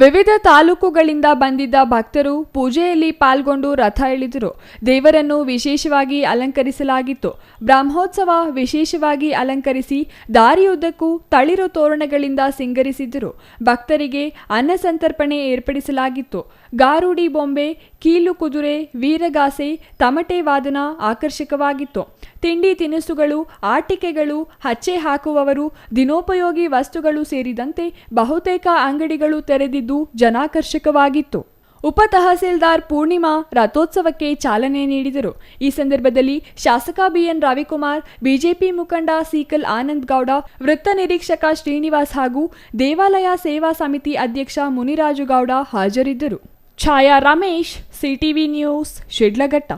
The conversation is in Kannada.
ವಿವಿಧ ತಾಲೂಕುಗಳಿಂದ ಬಂದಿದ್ದ ಭಕ್ತರು ಪೂಜೆಯಲ್ಲಿ ಪಾಲ್ಗೊಂಡು ರಥ ಎಳೆದರು. ದೇವರನ್ನು ವಿಶೇಷವಾಗಿ ಅಲಂಕರಿಸಲಾಗಿತ್ತು. ಬ್ರಹ್ಮೋತ್ಸವ ವಿಶೇಷವಾಗಿ ಅಲಂಕರಿಸಿ ದಾರಿಯುದ್ದಕ್ಕೂ ತಳಿರು ತೋರಣಗಳಿಂದ ಸಿಂಗರಿಸಿದ್ದರು ಭಕ್ತರಿಗೆ ಅನ್ನಸಂತರ್ಪಣೆ ಏರ್ಪಡಿಸಲಾಗಿತ್ತು. ಗಾರುಡಿ ಬೊಂಬೆ ಕೀಲು ಕುದುರೆ, ವೀರಗಾಸೆ, ತಮಟೆ ವಾದನ ಆಕರ್ಷಕವಾಗಿತ್ತು. ತಿಂಡಿ ತಿನಿಸುಗಳು, ಆಟಿಕೆಗಳು, ಹಚ್ಚೆ ಹಾಕುವವರು, ದಿನೋಪಯೋಗಿ ವಸ್ತುಗಳು ಸೇರಿದಂತೆ ಬಹುತೇಕ ಅಂಗಡಿಗಳು ತೆರೆದಿದ್ದು ಜನಾಕರ್ಷಕವಾಗಿತ್ತು. ಉಪ ತಹಸೀಲ್ದಾರ್ ಪೂರ್ಣಿಮಾ ರಥೋತ್ಸವಕ್ಕೆ ಚಾಲನೆ ನೀಡಿದರು. ಈ ಸಂದರ್ಭದಲ್ಲಿ ಶಾಸಕ ಬಿಎನ್ ರವಿಕುಮಾರ್, ಬಿಜೆಪಿ ಮುಖಂಡ ಸೀಕಲ್ ಆನಂದ್ ಗೌಡ, ವೃತ್ತ ನಿರೀಕ್ಷಕ ಶ್ರೀನಿವಾಸ್ ಹಾಗೂ ದೇವಾಲಯ ಸೇವಾ ಸಮಿತಿ ಅಧ್ಯಕ್ಷ ಮುನಿರಾಜು ಗೌಡ ಹಾಜರಿದ್ದರು. ಛಾಯಾ ರಮೇಶ್ సిటీవీ న్యూస్ షెడ్లగట్ట